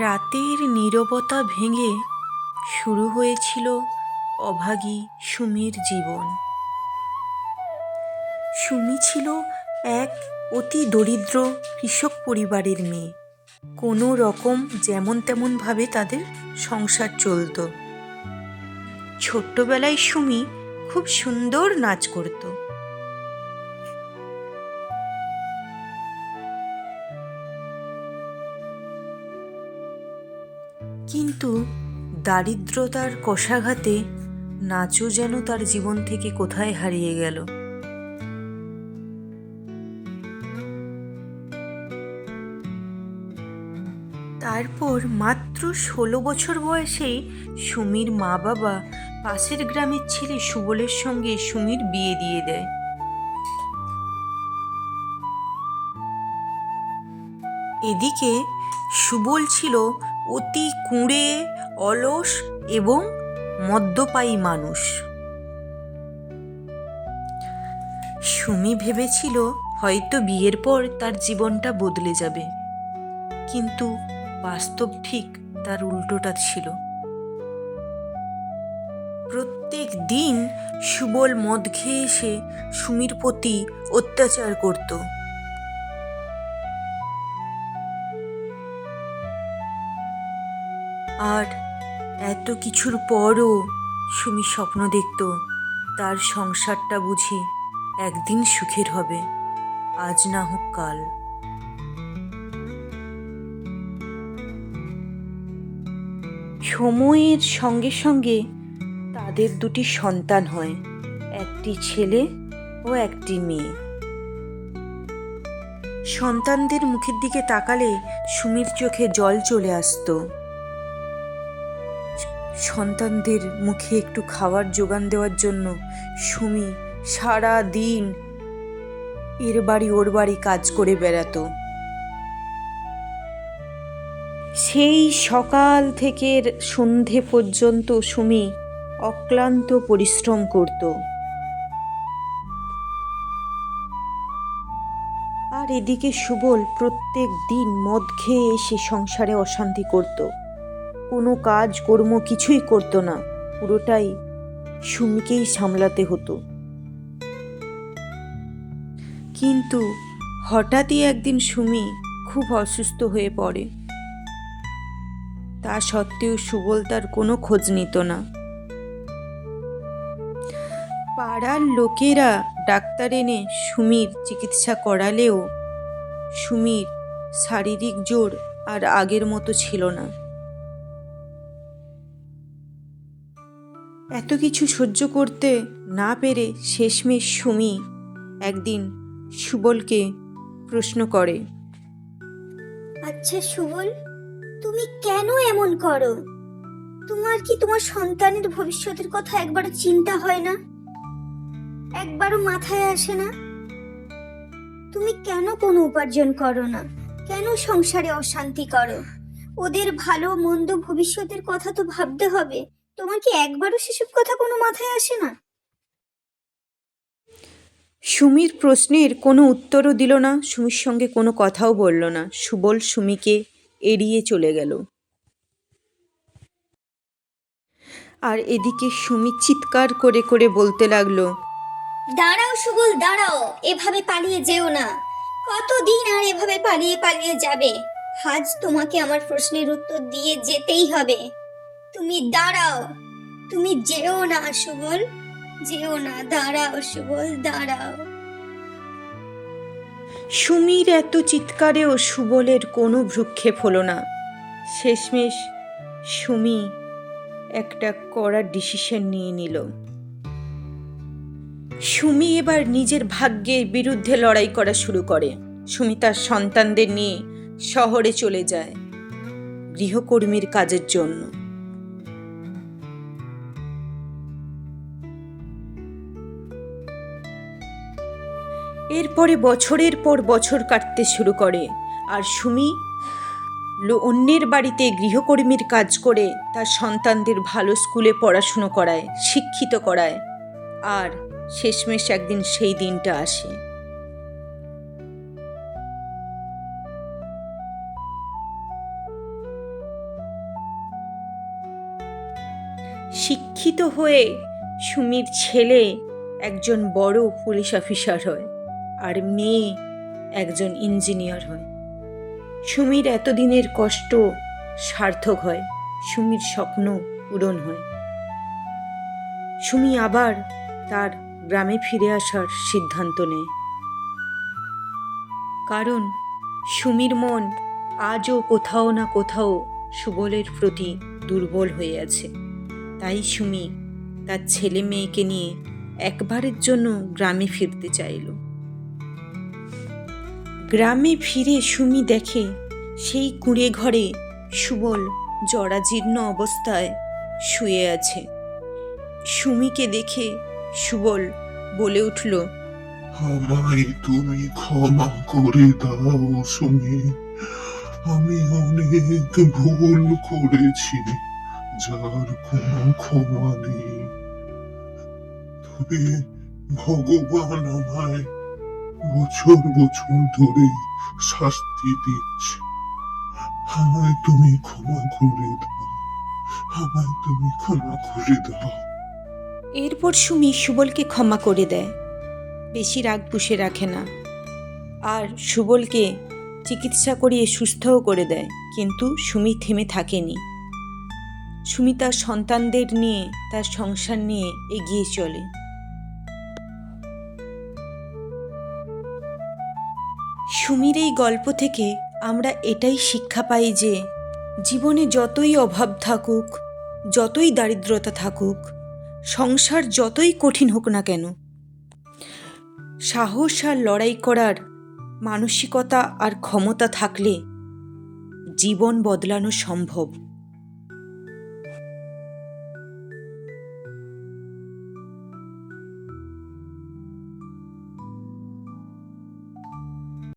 রাতের নীরবতা ভেঙে শুরু হয়েছিল অভাগী সুমির জীবন। সুমি ছিল এক অতি দরিদ্র কৃষক পরিবারের মেয়ে। কোনো রকম যেমন তেমনভাবে তাদের সংসার চলতো। ছোট্টবেলায় সুমি খুব সুন্দর নাচ করতো। কিন্তু দারিদ্রতার কষাঘাতে নাচও যেন তার জীবন থেকে কোথায় হারিয়ে গেল। তারপর মাত্র ষোলো বছর বয়সেই সুমির মা বাবা পাশের গ্রামের ছেলে সুবলের সঙ্গে সুমির বিয়ে দিয়ে দেয়। এদিকে সুবল ছিল অতি কুঁড়ে, অলস এবং মদ্যপায়ী মানুষ। সুমি ভেবেছিল হয়তো বিয়ের পর তার জীবনটা বদলে যাবে। কিন্তু বাস্তব ঠিক তার উল্টোটা ছিল। প্রত্যেক দিন সুবল মদ খেয়ে এসে সুমির প্রতি অত্যাচার করতো। আর এত কিছুর পরও সুমি স্বপ্ন দেখত, তার সংসারটা বুঝি একদিন সুখের হবে, আজ না হোক কাল। সময়ের সঙ্গে সঙ্গে তাদের দুটি সন্তান হয়, একটি ছেলে ও একটি মেয়ে। সন্তানদের মুখের দিকে তাকালে সুমির চোখে জল চলে আসতো। সন্তানদের মুখে একটু খাবার যোগান দেওয়ার জন্য সুমি সারা দিন এর বাড়ি ওর বাড়ি কাজ করে বেড়াতো। সেই সকাল থেকে সন্ধে পর্যন্ত সুমি অক্লান্ত পরিশ্রম করত। আর এদিকে সুবল প্রত্যেক দিন মদ খেয়ে এসে সংসারে অশান্তি করতো। কোনো কাজ, কর্ম কিছুই করতো না। পুরোটাই সুমিকেই সামলাতে হতো। কিন্তু হঠাৎই একদিন সুমি খুব অসুস্থ হয়ে পড়ে। তা সত্ত্বেও সুবল তার কোনো খোঁজ নিত না। পাড়ার লোকেরা ডাক্তার এনে সুমির চিকিৎসা করালেও সুমির শারীরিক জোর আর আগের মতো ছিল না। এত কিছু সহ্য করতে না পেরে শেষমেশ সুমি একদিন সুবলকে প্রশ্ন করে। আচ্ছা সুবল, তুমি কেন এমন করো? তোমার কি তোমার সন্তানের ভবিষ্যতের কথা একবারও চিন্তা হয় না? একবারও মাথায় আসে না? তুমি কেন কোনো উপার্জন করো না? কেন সংসারে অশান্তি করো? ওদের ভালো মন্দ ভবিষ্যতের কথা তো ভাবতে হবে। তোমার কি একবারও সেসব কথা কোনো মাথায় আসে না? সুমির প্রশ্নের কোনো উত্তরও দিল না সুমির সঙ্গে কোনো কথাও বলল না। সুবল সুমিকে এড়িয়ে চলে গেল। আর এদিকে সুমি চিৎকার করে করে বলতে লাগল দাঁড়াও সুবল দাঁড়াও এভাবে পালিয়ে যেও না। কতদিন আর এভাবে পালিয়ে পালিয়ে যাবে? আজ তোমাকে আমার প্রশ্নের উত্তর দিয়ে যেতেই হবে। তুমি দাঁড়াও। তুমি যেও না সুবল, যেও না, দাঁড়াও সুবল, দাঁড়াও। সুমির এত চিৎকারেও সুবলের কোনো ভ্রুক্ষেপ হলো না। শেষমেশ সুমি একটা কড়া ডিসিশন নিয়ে নিল। সুমি এবার নিজের ভাগ্যের বিরুদ্ধে লড়াই করা শুরু করে। সুমি তার সন্তানদের নিয়ে শহরে চলে যায় গৃহকর্মীর কাজের জন্য। এরপরে বছরের পর বছর কাটতে শুরু করে। আর সুমি অন্যের বাড়িতে গৃহকর্মীর কাজ করে, তার সন্তানদের ভালো স্কুলে পড়াশুনো করায়, শিক্ষিত করায়। আর শেষমেশ একদিন সেই দিনটা আসে। শিক্ষিত হয়ে সুমির ছেলে একজন বড় পুলিশ অফিসার হয়। আর মেয়ে একজন ইঞ্জিনিয়ার হয়। সুমির এতদিনের কষ্ট সার্থক হয়, সুমির স্বপ্ন পূরণ হয়। সুমি আবার তার গ্রামে ফিরে আসার সিদ্ধান্ত নেয়। কারণ সুমির মন আজও কোথাও না কোথাও সুবলের প্রতি দুর্বল হয়ে আছে। তাই সুমি তার ছেলে মেয়েকে নিয়ে একবারের জন্য গ্রামে ফিরতে চাইল। গ্রামে ফিরে সুমি দেখে, সেই কুঁড়ে ঘরে সুবল জরাজীর্ণ অবস্থায় শুয়ে আছে। সুমিকে দেখে সুবল বলে উঠল, আমায় তুমি ক্ষমা করে দাও সুমি। আমি অনেক ভুল করেছি, যার কোনো ক্ষমা নেই। তবে ভগবান আমায় বছর বছর ধরে শাস্তি দিচ্ছে। আমায় তুমি ক্ষমা করে দাও। আমায় তুমি ক্ষমা করে দাও। এরপর সুমি সুবলকে ক্ষমা করে দেয়। বেশি রাগ পুষে রাখে না। আর সুবলকে চিকিৎসা করিয়ে সুস্থও করে দেয়, কিন্তু সুমি থেমে থাকেনি। সুমি তার সন্তানদের নিয়ে, তার সংসার নিয়ে এগিয়ে চলে। সুমির এই গল্প থেকে আমরা এটাই শিক্ষা পাই যে জীবনে যতই অভাব থাকুক, যতই দারিদ্রতা থাকুক, সংসার যতই কঠিন হোক না কেন, সাহস আর লড়াই করার মানসিকতা আর ক্ষমতা থাকলে জীবন বদলানো সম্ভব।